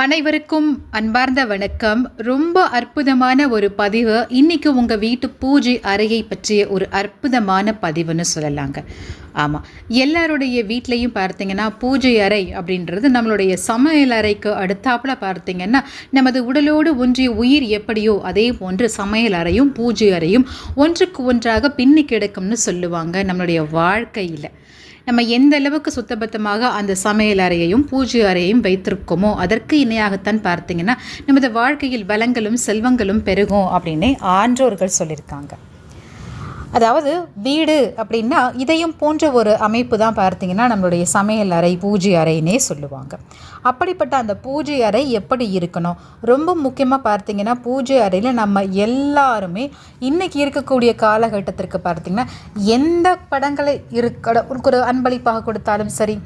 அனைவருக்கும் அன்பார்ந்த வணக்கம். ரொம்ப அற்புதமான ஒரு பதிவு. இன்றைக்கி உங்கள் வீட்டு பூஜை அறையை பற்றிய ஒரு அற்புதமான பதிவுன்னு சொல்லலாங்க. ஆமாம் எல்லாருடைய வீட்லேயும் பார்த்தீங்கன்னா பூஜை அறை அப்படின்றது நம்மளுடைய சமையல் அறைக்கு அடுத்தாப்புல பார்த்தீங்கன்னா நமது உடலோடு ஒன்றிய உயிர் எப்படியோ அதே போன்று சமையல் அறையும் பூஜை அறையும் ஒன்றுக்கு ஒன்றாக பின்னி கிடக்கும்னு சொல்லுவாங்க நம்மளுடைய வாழ்க்கையில். நம்ம எந்த அளவுக்கு சுத்தபத்தமாக அந்த சமையல் அறையையும் பூஜை அறையையும் வைத்திருக்கோமோ அதற்கு இணையாகத்தான் பார்த்தீங்கன்னா நமது வாழ்க்கையில் வளங்களும் செல்வங்களும் பெருகும் அப்படின்னு ஆன்றோர்கள் சொல்லியிருக்காங்க. அதாவது வீடு அப்படின்னா இதையும் போன்ற ஒரு அமைப்பு தான் பார்த்தீங்கன்னா நம்மளுடைய சமையல் அறை பூஜை அறைன்னே சொல்லுவாங்க. அப்படிப்பட்ட அந்த பூஜை அறை எப்படி இருக்கணும்? ரொம்ப முக்கியமாக பார்த்தீங்கன்னா பூஜை அறையில் நம்ம எல்லாருமே இன்றைக்கி இருக்கக்கூடிய காலகட்டத்திற்கு பார்த்திங்கன்னா எந்த படங்களை இருக்க ஒரு அன்பளிப்பாக கொடுத்தாலும் சரி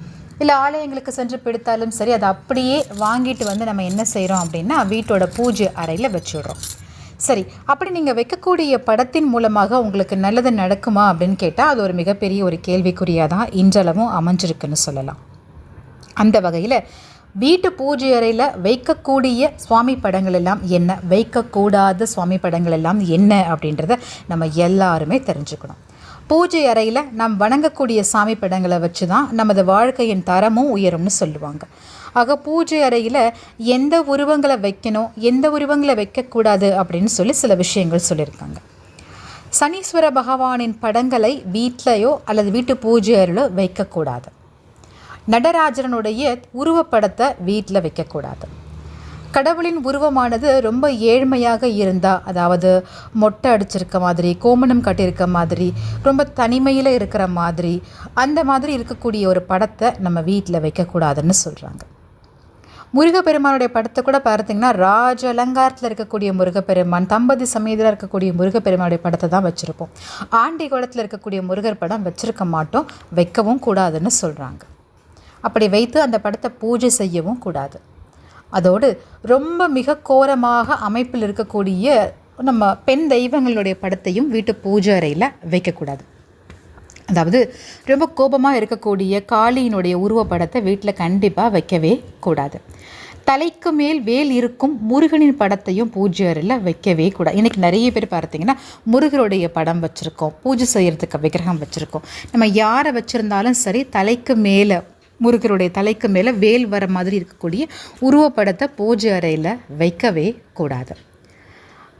இல்லை ஆலயங்களுக்கு சென்று பிடித்தாலும் சரி அதை அப்படியே வாங்கிட்டு வந்து நம்ம என்ன செய்கிறோம் அப்படின்னா வீட்டோட பூஜை அறையில் வச்சுடுறோம். சரி அப்படி நீங்கள் வைக்கக்கூடிய படத்தின் மூலமாக உங்களுக்கு நல்லது நடக்குமா அப்படின்னு கேட்டால் அது ஒரு மிகப்பெரிய ஒரு கேள்விக்குறியாக தான் இன்றளவும் அமைஞ்சிருக்குன்னு சொல்லலாம். அந்த வகையில் வீட்டு பூஜை அறையில் வைக்கக்கூடிய சுவாமி படங்கள் எல்லாம் என்ன வைக்கக்கூடாத சுவாமி படங்கள் எல்லாம் என்ன அப்படின்றத நம்ம எல்லாருமே தெரிஞ்சுக்கணும். பூஜை அறையில் நாம் வணங்கக்கூடிய சாமி படங்களை வச்சு தான் நமது வாழ்க்கையின் தரமும் உயரும்னு சொல்லுவாங்க. ஆக பூஜை அறையில் எந்த உருவங்களை வைக்கணும் எந்த உருவங்களை வைக்கக்கூடாது அப்படின்னு சொல்லி சில விஷயங்கள் சொல்லியிருக்காங்க. சனீஸ்வர பகவானின் படங்களை வீட்டிலையோ அல்லது வீட்டு பூஜை அறையிலோ வைக்கக்கூடாது. நடராஜரனுடைய உருவப்படத்தை வீட்டில் வைக்கக்கூடாது. கடவுளின் உருவமானது ரொம்ப ஏழ்மையாக இருந்தால் அதாவது மொட்டை அடிச்சிருக்க மாதிரி கோமணம் கட்டியிருக்க மாதிரி ரொம்ப தனிமையில் இருக்கிற மாதிரி அந்த மாதிரி இருக்கக்கூடிய ஒரு படத்தை நம்ம வீட்டில் வைக்கக்கூடாதுன்னு சொல்கிறாங்க முருகப்பெருமானுடைய படத்தை கூட பார்த்தீங்கன்னா ராஜ அலங்காரத்தில் இருக்கக்கூடிய முருகப்பெருமான் தம்பதி சமயத்தில் இருக்கக்கூடிய முருகப்பெருமானுடைய படத்தை தான் வச்சுருப்போம். ஆண்டி குளத்தில் இருக்கக்கூடிய முருகர் படம் வச்சுருக்க மாட்டோம் வைக்கவும் கூடாதுன்னு சொல்கிறாங்க அப்படி வைத்து அந்த படத்தை பூஜை செய்யவும் கூடாது. அதோடு ரொம்ப மிக கோரமாக அமைப்பில் இருக்கக்கூடிய நம்ம பெண் தெய்வங்களுடைய படத்தையும் வீட்டு பூஜை அறையில் வைக்கக்கூடாது. அதாவது ரொம்ப கோபமாக இருக்கக்கூடிய காளியினுடைய உருவப்படத்தை வீட்டில் கண்டிப்பாக வைக்கவே கூடாது. தலைக்கு மேல் வேல் இருக்கும் முருகனின் படத்தையும் பூஜை அறையில் வைக்கவே கூடாது. இன்றைக்கி நிறைய பேர் பார்த்தீங்கன்னா முருகருடைய படம் வச்சுருக்கோம் பூஜை செய்கிறதுக்கு விக்கிரகம் வச்சுருக்கோம். நம்ம யாரை வச்சுருந்தாலும் சரி தலைக்கு மேலே முருகருடைய தலைக்கு மேலே வேல் வர மாதிரி இருக்கக்கூடிய உருவப்படத்தை பூஜை அறையில் வைக்கவே கூடாது.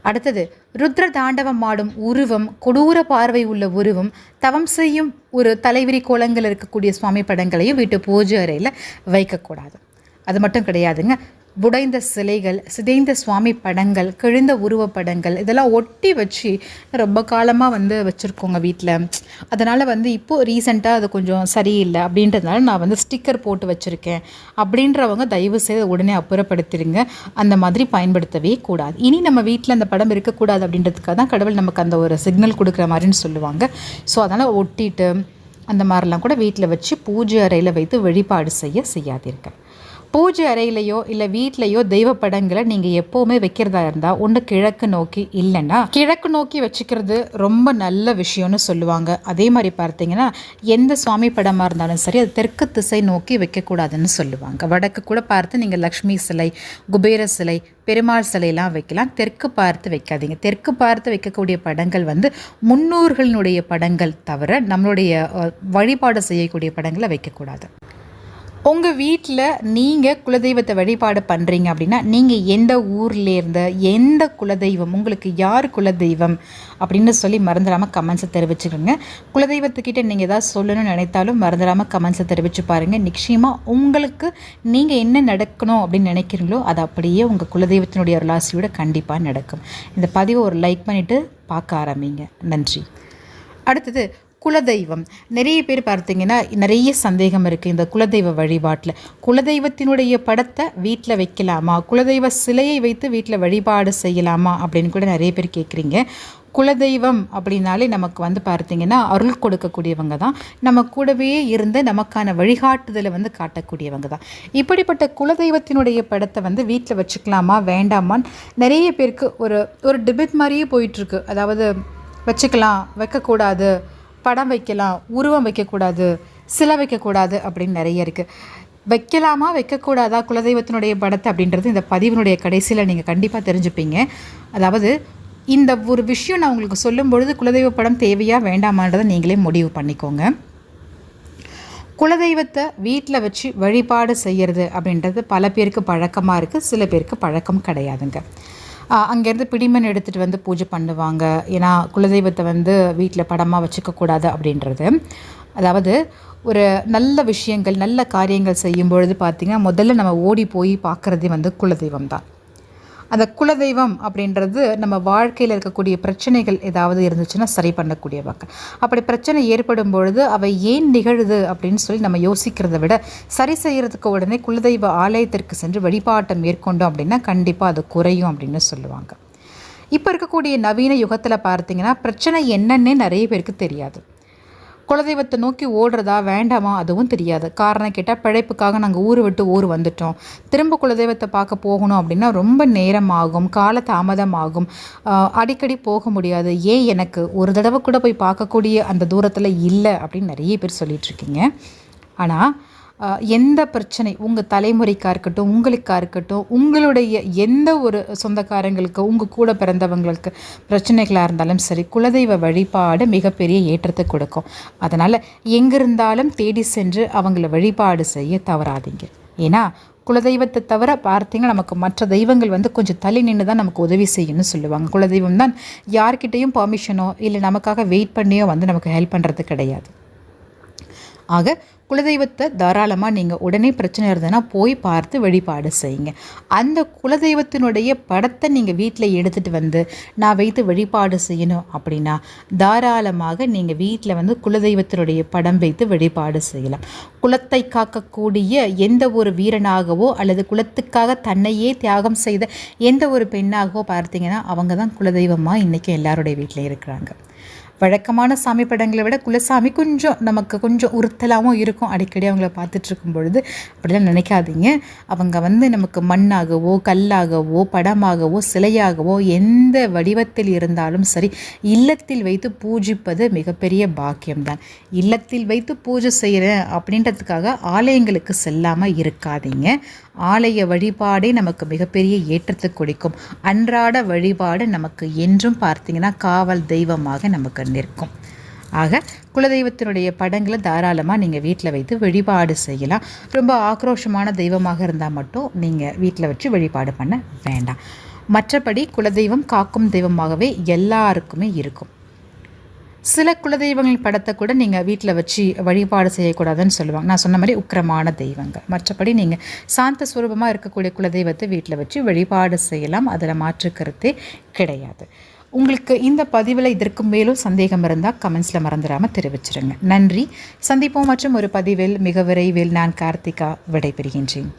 அடுத்தது ருத்ர தாண்டவம் ஆடும் உருவம் கொடூர பார்வை உள்ள உருவம் தவம் செய்யும் ஒரு தலைவிரி கோலங்கள் இருக்கக்கூடிய சுவாமி படங்களையும் வீட்டு பூஜை அறையில் வைக்கக்கூடாது. அது மட்டும் கிடையாதுங்க. உடைந்த சிலைகள் சிதைந்த சுவாமி படங்கள் கிழிந்த உருவப்படங்கள் இதெல்லாம் ஒட்டி வச்சு ரொம்ப காலமாக வந்து வச்சுருக்கோங்க வீட்டில் அதனால் வந்து இப்போது ரீசெண்டாக அது கொஞ்சம் சரியில்லை. அப்படின்றதுனால நான் வந்து ஸ்டிக்கர் போட்டு வச்சுருக்கேன். அப்படின்றவங்க தயவு செய்து உடனே அப்புறப்படுத்திடுங்க அந்த மாதிரி பயன்படுத்தவே கூடாது. இனி நம்ம வீட்டில் அந்த படம் இருக்கக்கூடாது அப்படின்றதுக்காக தான் கடவுள் நமக்கு அந்த ஒரு சிக்னல் கொடுக்குற மாதிரின்னு சொல்லுவாங்க. ஸோ அதனால் ஒட்டிட்டு அந்த மாதிரிலாம் கூட வீட்டில் வச்சு பூஜை அறையில் வைத்து வழிபாடு செய்ய செய்யாதீர்கள். பூஜை அறையிலையோ இல்லை வீட்லேயோ தெய்வ படங்களை நீங்கள் எப்போவுமே வைக்கிறதா இருந்தால் ஒன்று கிழக்கு நோக்கி இல்லைன்னா கிழக்கு நோக்கி வச்சுக்கிறது ரொம்ப நல்ல விஷயம்னு சொல்லுவாங்க. அதே மாதிரி பார்த்தீங்கன்னா எந்த சுவாமி படமாக இருந்தாலும் சரி அது தெற்கு திசை நோக்கி வைக்கக்கூடாதுன்னு சொல்லுவாங்க. வடக்கு கூட பார்த்து நீங்கள் லக்ஷ்மி சிலை குபேர சிலை பெருமாள் சிலையெல்லாம் வைக்கலாம். தெற்கு பார்த்து வைக்காதீங்க. தெற்கு பார்த்து வைக்கக்கூடிய படங்கள் வந்து முன்னோர்களினுடைய படங்கள் தவிர நம்மளுடைய வழிபாடு செய்யக்கூடிய படங்களை வைக்கக்கூடாது. உங்கள் வீட்டில் நீங்கள் குலதெய்வத்தை வழிபாடு பண்ணுறீங்க அப்படின்னா நீங்கள் எந்த ஊர்லேருந்து எந்த குலதெய்வம் உங்களுக்கு யார் குலதெய்வம் அப்படின்னு சொல்லி மறந்துடாமல் கமெண்ட்ஸை தெரிவிச்சுக்கோங்க. குலதெய்வத்துக்கிட்ட நீங்கள் ஏதாவது சொல்லணும்னு நினைத்தாலும் மறந்துடாமல் கமெண்ட்ஸை தெரிவித்து பாருங்கள் நிச்சயமாக உங்களுக்கு நீங்கள் என்ன நடக்கணும் அப்படின்னு நினைக்கிறீங்களோ அது அப்படியே உங்கள் குலதெய்வத்தினுடைய அருளாசியோட கண்டிப்பாக நடக்கும். இந்த பதிவை ஒரு லைக் பண்ணிவிட்டு பார்க்க ஆரம்பிங்க. நன்றி. அடுத்தது குலதெய்வம். நிறைய பேர் பார்த்தீங்கன்னா நிறைய சந்தேகம் இருக்குது இந்த குலதெய்வ வழிபாட்டில். குலதெய்வத்தினுடைய படத்தை வீட்டில் வைக்கலாமா? குலதெய்வ சிலையை வைத்து வீட்டில் வழிபாடு செய்யலாமா? அப்படின்னு கூட நிறைய பேர் கேட்குறீங்க குலதெய்வம் அப்படின்னாலே நமக்கு வந்து பார்த்தீங்கன்னா அருள் கொடுக்கக்கூடியவங்க தான். நம்ம கூடவே இருந்து நமக்கான வழிகாட்டுதலை வந்து காட்டக்கூடியவங்க தான். இப்படிப்பட்ட குலதெய்வத்தினுடைய படத்தை வந்து வீட்டில் வச்சுக்கலாமா? வேண்டாமான்னு நிறைய பேருக்கு ஒரு ஒரு டிபேட் மாதிரியே போயிட்டுருக்கு அதாவது வச்சுக்கலாம் வைக்கக்கூடாது. படம் வைக்கலாம் உருவம் வைக்கக்கூடாது சிலை வைக்கக்கூடாது அப்படின்னு நிறைய இருக்குது வைக்கலாமா வைக்கக்கூடாதா குலதெய்வத்தினுடைய படத்தை அப்படின்றது இந்த பதிவினுடைய கடைசியில் நீங்கள் கண்டிப்பாக தெரிஞ்சுப்பீங்க. அதாவது இந்த ஒரு விஷயம் நான் உங்களுக்கு சொல்லும் பொழுது குலதெய்வ படம் தேவையா வேண்டாமான்றதை நீங்களே முடிவு பண்ணிக்கோங்க. குலதெய்வத்தை வீட்டில் வச்சு வழிபாடு செய்கிறது அப்படின்றது பல பேருக்கு பழக்கமாக இருக்குது சில பேருக்கு பழக்கம் கிடையாதுங்க. அங்கேருந்து பிடிமன் எடுத்துகிட்டு வந்து பூஜை பண்ணுவாங்க. ஏன்னா குலதெய்வத்தை வந்து வீட்டில் படமாக வச்சுக்கக்கூடாது அப்படின்றது. அதாவது ஒரு நல்ல விஷயங்கள் நல்ல காரியங்கள் செய்யும் பொழுது பார்த்திங்கன்னா முதல்ல நம்ம ஓடி போய் பார்க்குறதே வந்து குலதெய்வம் தான் அந்த குலதெய்வம் அப்படின்றது நம்ம வாழ்க்கையில் இருக்கக்கூடிய பிரச்சனைகள் ஏதாவது இருந்துச்சுன்னா சரி பண்ணக்கூடிய வாக்கு. அப்படி பிரச்சனை ஏற்படும் பொழுது அவை ஏன் நிகழுது அப்படின்னு சொல்லி நம்ம யோசிக்கிறத விட சரி செய்கிறதுக்கு உடனே குலதெய்வ ஆலயத்திற்கு சென்று வழிபாட்டை மேற்கொண்டோம் அப்படின்னா கண்டிப்பாக அது குறையும் அப்படின்னு சொல்லுவாங்க. இப்போ இருக்கக்கூடிய நவீன யுகத்தில் பார்த்தீங்கன்னா பிரச்சனை என்னன்னே நிறைய பேருக்கு தெரியாது. குலதெய்வத்தை நோக்கி ஓடுறதா வேண்டாமா அதுவும் தெரியாது. காரணம் கேட்டால் பிழைப்புக்காக நாங்கள் ஊர் விட்டு ஊர் வந்துட்டோம். திரும்ப குலதெய்வத்தை பார்க்க போகணும் அப்படின்னா ரொம்ப நேரம் ஆகும் கால தாமதம் ஆகும் அடிக்கடி போக முடியாது. ஏன் எனக்கு ஒரு தடவை கூட போய் பார்க்கக்கூடிய அந்த தூரத்தில் இல்லை அப்படின்னு நிறைய பேர் சொல்லிகிட்ருக்கீங்க ஆனால் எந்த பிரச்சனை? உங்கள் தலைமுறைக்காக இருக்கட்டும் உங்களுக்காக இருக்கட்டும் உங்களுடைய எந்த ஒரு சொந்தக்காரங்களுக்கு உங்கள் கூட பிறந்தவங்களுக்கு பிரச்சனைகளாக இருந்தாலும் சரி குலதெய்வ வழிபாடு மிகப்பெரிய ஏற்றத்தை கொடுக்கும். அதனால் எங்கிருந்தாலும் தேடி சென்று அவங்கள வழிபாடு செய்ய தவறாதீங்க. ஏன்னா குலதெய்வத்தை தவிர பார்த்தீங்கன்னா நமக்கு மற்ற தெய்வங்கள் வந்து கொஞ்சம் தள்ளி நின்று தான் நமக்கு உதவி செய்யணும்னு சொல்லுவாங்க. குலதெய்வம் தான் யார்கிட்டேயும் பர்மிஷனோ இல்லை நமக்காக வெயிட் பண்ணியோ வந்து நமக்கு ஹெல்ப் பண்ணுறது கிடையாது. ஆக குலதெய்வத்தை தாராளமாக நீங்கள் உடனே பிரச்சனை இருந்ததுன்னா போய் பார்த்து வழிபாடு செய்யுங்க. அந்த குலதெய்வத்தினுடைய படத்தை நீங்கள் வீட்டில் எடுத்துகிட்டு வந்து நான் வைத்து வழிபாடு செய்யணும் அப்படின்னா தாராளமாக நீங்கள் வீட்டில் வந்து குலதெய்வத்தினுடைய படம் வைத்து வழிபாடு செய்யலாம். குலத்தை காக்கக்கூடிய எந்த ஒரு வீரனாகவோ அல்லது குலத்துக்காக தன்னையே தியாகம் செய்த எந்த ஒரு பெண்ணாகவோ பார்த்தீங்கன்னா அவங்க தான் குலதெய்வமாக இன்றைக்கி எல்லாருடைய வீட்டில் இருக்கிறாங்க. வழக்கமான சாமி படங்களை விட குலசாமி கொஞ்சம் நமக்கு கொஞ்சம் உறுத்தலாகவும் இருக்கும். அடிக்கடி அவங்கள பார்த்துட்ருக்கும் பொழுது அப்படிலாம் நினைக்காதீங்க. அவங்க வந்து நமக்கு மண்ணாகவோ கல்லாகவோ படமாகவோ சிலையாகவோ எந்த வடிவத்தில் இருந்தாலும் சரி இல்லத்தில் வைத்து பூஜிப்பது மிகப்பெரிய பாக்கியம்தான். இல்லத்தில் வைத்து பூஜை செய்கிறேன் அப்படின்றதுக்காக ஆலயங்களுக்கு செல்லாமல் இருக்காதீங்க. ஆலய வழிபாடே நமக்கு மிகப்பெரிய ஏற்றத்தை கொடுக்கும். அன்றாட வழிபாடு நமக்கு என்றும் பார்த்தீங்கன்னா காவல் தெய்வமாக நமக்கு நிற்கும் ஆக குலதெய்வத்தினுடைய படங்களை தாராளமாக நீங்கள் வீட்டில் வைத்து வழிபாடு செய்யலாம். ரொம்ப ஆக்ரோஷமான தெய்வமாக இருந்தால் மட்டும் நீங்கள் வீட்டில் வச்சு வழிபாடு பண்ண வேண்டாம். மற்றபடி குலதெய்வம் காக்கும் தெய்வமாகவே எல்லாருக்குமே இருக்கும். சில குலதெய்வங்கள் படத்தை கூட நீங்கள் வீட்டில் வச்சு வழிபாடு செய்யக்கூடாதுன்னு சொல்லுவாங்க. நான் சொன்ன மாதிரி உக்கிரமான தெய்வங்கள். மற்றபடி நீங்கள் சாந்த சுரூபமாக இருக்கக்கூடிய குலதெய்வத்தை வீட்டில் வச்சு வழிபாடு செய்யலாம். அதில் மாற்று கருத்தே கிடையாது. உங்களுக்கு இந்த பதிவில் இதற்கு மேலும் சந்தேகம் இருந்தால் கமெண்ட்ஸில் மறந்துடாமல் தெரிவிச்சிருங்க. நன்றி. சந்திப்போம் மற்றும் ஒரு பதிவில் மிக விரைவில் நான் கார்த்திகா விடைபெறுகின்றேன்.